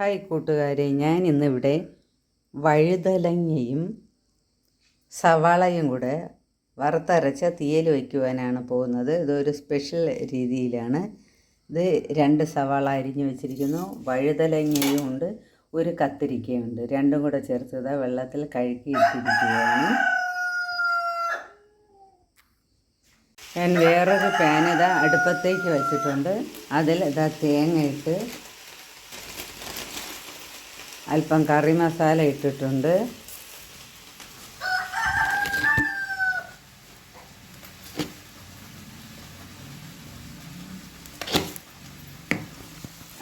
Hi കൂട്ടുകാരെ ഞാൻ ഇന്നിവിടെ വഴുതലങ്ങയും സവാളയും കൂടെ വറുത്തരച്ച തീയൽ വയ്ക്കുവാനാണ് പോകുന്നത്. ഇതൊരു സ്പെഷ്യൽ രീതിയിലാണ്. ഇത് രണ്ട് സവാള അരിഞ്ഞു വെച്ചിരിക്കുന്നു. വഴുതലങ്ങയും ഉണ്ട് ഒരു കത്തിരിക്കയുണ്ട് രണ്ടും കൂടെ ചേർത്തത് വെള്ളത്തിൽ കഴുകി ഇട്ടിരിക്കുകയാണ് ഞാൻ വേറൊരു പാൻ ഇതാ അടുപ്പത്തേക്ക് വെച്ചിട്ടുണ്ട്. അതിൽ ഇതാ തേങ്ങ ഇട്ട് അല്പം കറി മസാല ഇട്ടിട്ടുണ്ട്.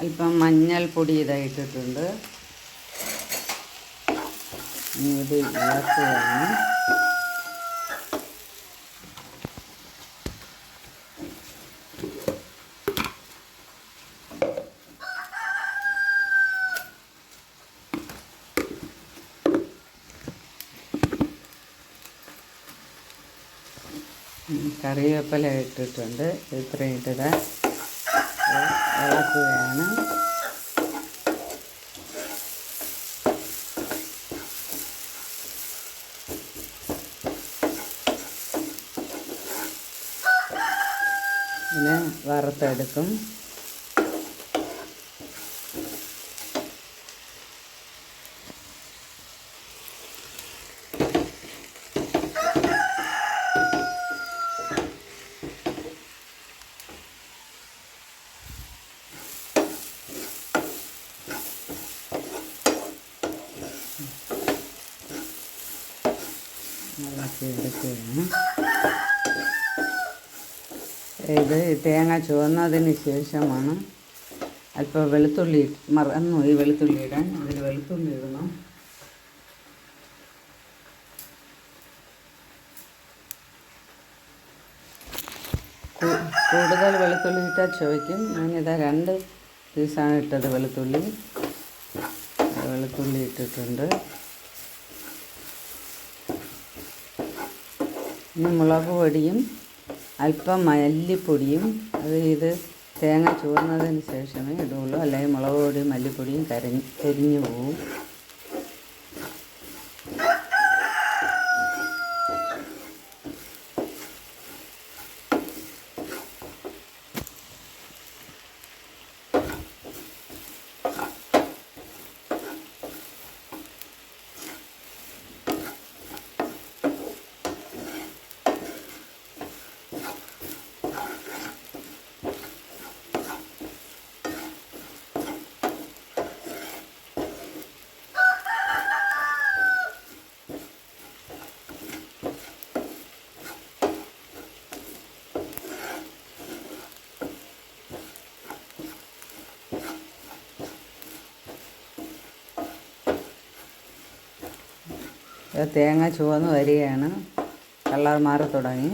അല്പം മഞ്ഞൾപ്പൊടി ഇതാ ഇട്ടിട്ടുണ്ട്. ഇനി ഇത് ഇളക്കുകയാണ്. കറിവേപ്പില ഇട്ടിട്ടുണ്ട്. ഇത്രയും ഇട്ടിടാൻ ഇളക്കുകയാണ്. പിന്നെ വറുത്തെടുക്കും. ഇത് തേങ്ങ ചുവന്നതിന് ശേഷമാണ് അല്പം വെളുത്തുള്ളി മറന്നു. ഈ വെളുത്തുള്ളി ഇടാൻ അതിൽ വെളുത്തുള്ളി ഇടണം. കൂടുതൽ വെളുത്തുള്ളി ഇട്ടാൽ ചോദിക്കും ഞാനിതാ രണ്ട് പീസാണ് ഇട്ടത് വെളുത്തുള്ളി. വെളുത്തുള്ളി ഇട്ടിട്ടുണ്ട്. ഇനി മുളക് പൊടിയും അല്പം മല്ലിപ്പൊടിയും അത് ഇത് തേങ്ങ ചൂർന്നതിന് ശേഷമേ ഇടുള്ളൂ അല്ലെങ്കിൽ മുളക് പൊടിയും മല്ലിപ്പൊടിയും കരഞ്ഞ് കരിഞ്ഞു പോവും. തേങ്ങ ചുവന്ന് വരികയാണ്. കളർ മാറി തുടങ്ങി.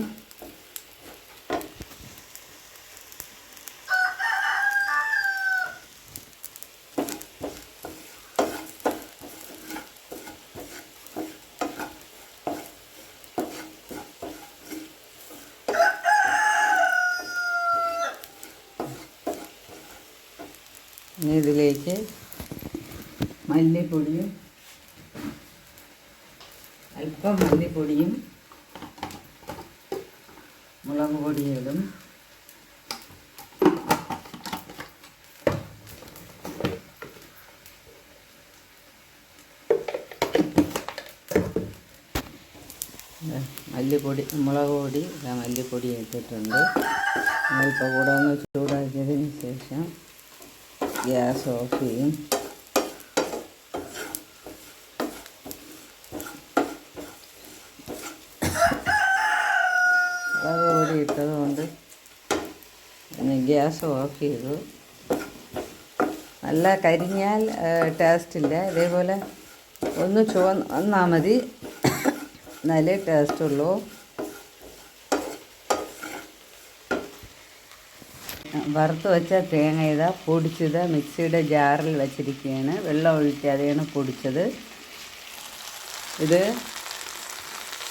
ഇനി ഇതിലേക്ക് മല്ലിപ്പൊടിയും അല്പം മല്ലിപ്പൊടിയും മുളക് പൊടിയും ഇടും മല്ലിപ്പൊടി മുളക് പൊടി മല്ലിപ്പൊടി ഇട്ടിട്ടുണ്ട്. ഇപ്പോൾ കൂടെ ഒന്ന് ചൂടാക്കിയതിന് ശേഷം ഗ്യാസ് ഓഫ് ചെയ്യും മുളക് പൊടി ഇട്ടത് കൊണ്ട് പിന്നെ ഗ്യാസ് ഓഫ് ചെയ്തു. നല്ല കരിഞ്ഞാൽ ടേസ്റ്റ് ഇല്ല. ഇതേപോലെ ഒന്ന് ചുവന്നാൽ മതി. എന്നാലേ ടേസ്റ്റ് ഉള്ളൂ. വറുത്ത് വെച്ച തേങ്ങ ഇതാ പൊടിച്ചത്. മിക്സിയുടെ ജാറിൽ വെച്ചിരിക്കുകയാണ്. വെള്ളം ഒഴിക്കാതെയാണ് പൊടിച്ചത്. ഇത്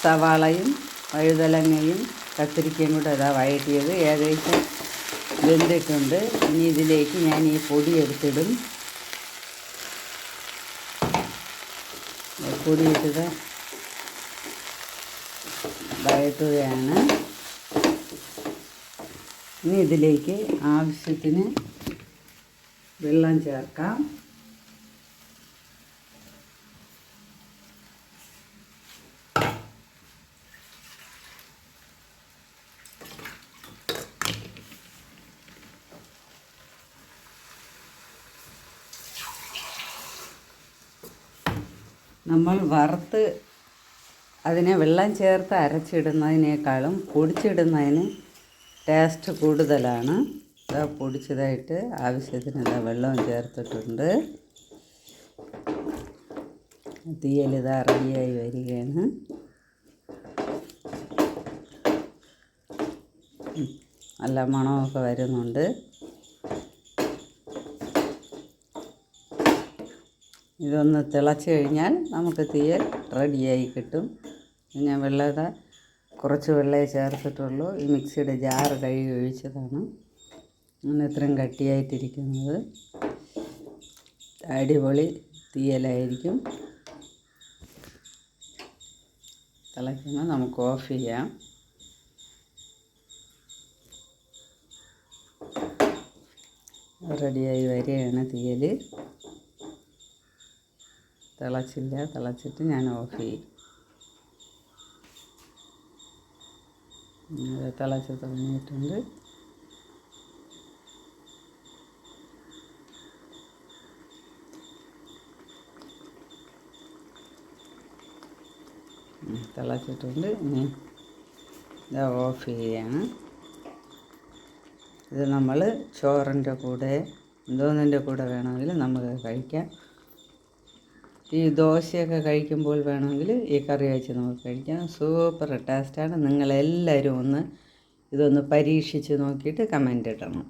സവാളയും വഴുതലങ്ങയും കത്തിരിക്കയും കൂടെ ഇതാ വഴറ്റിയത്. ഏകദേശം വെന്തിട്ടുണ്ട്. ഇനി ഇതിലേക്ക് ഞാൻ ഈ പൊടി എടുത്തിടും. പൊടി ഇട്ടത് വഴറ്റുകയാണ്. ഇനി ഇതിലേക്ക് ആവശ്യത്തിന് വെള്ളം ചേർക്കാം. നമ്മൾ വറുത്ത് അതിനെ വെള്ളം ചേർത്ത് അരച്ചിടുന്നതിനേക്കാളും പൊടിച്ചിടുന്നതിന് ടേസ്റ്റ് കൂടുതലാണ്. ഇതാ പൊടിച്ചതായിട്ട് ആവശ്യത്തിന് ഇതാ വെള്ളവും ചേർത്തിട്ടുണ്ട്. തീയൽ റെഡിയായി വരികയാണ്. നല്ല മണമൊക്കെ വരുന്നുണ്ട്. ഇതൊന്ന് തിളച്ച് കഴിഞ്ഞാൽ നമുക്ക് തീയൽ റെഡിയായി കിട്ടും. ഞാൻ വെള്ളയുടെ കുറച്ച് വെള്ളമേ ചേർത്തിട്ടുള്ളൂ. ഈ മിക്സിയുടെ ജാറ് കഴുകി ഒഴിച്ചതാണ്. അങ്ങനെ ഇത്രയും കട്ടിയായിട്ടിരിക്കുന്നത്. അടിപൊളി തീയലായിരിക്കും. തിളയ്ക്കുമ്പോൾ നമുക്ക് ഓഫ് ചെയ്യാം. റെഡിയായി വരികയാണ് തീയൽ തിളച്ചില്ല തിളച്ചിട്ട് ഞാൻ ഓഫ് ചെയ്യും. തിളച്ച് തുടങ്ങിയിട്ടുണ്ട്. തിളച്ചിട്ടുണ്ട്. ഇനി ഇത് ഓഫ് ചെയ്യാണ്. ഇത് നമ്മൾ ചോറിന്റെ കൂടെ എന്തോന്നിന്റെ കൂടെ വേണമെങ്കിലും നമുക്ക് കഴിക്കാം. ഈ ദോശയൊക്കെ കഴിക്കുമ്പോൾ വേണമെങ്കിൽ ഈ കറി വെച്ച് നമുക്ക് കഴിക്കാം. സൂപ്പർ ടേസ്റ്റാണ് നിങ്ങളെല്ലാവരും ഒന്ന് ഇതൊന്ന് പരീക്ഷിച്ച് നോക്കിയിട്ട് കമന്റ് ഇടണം.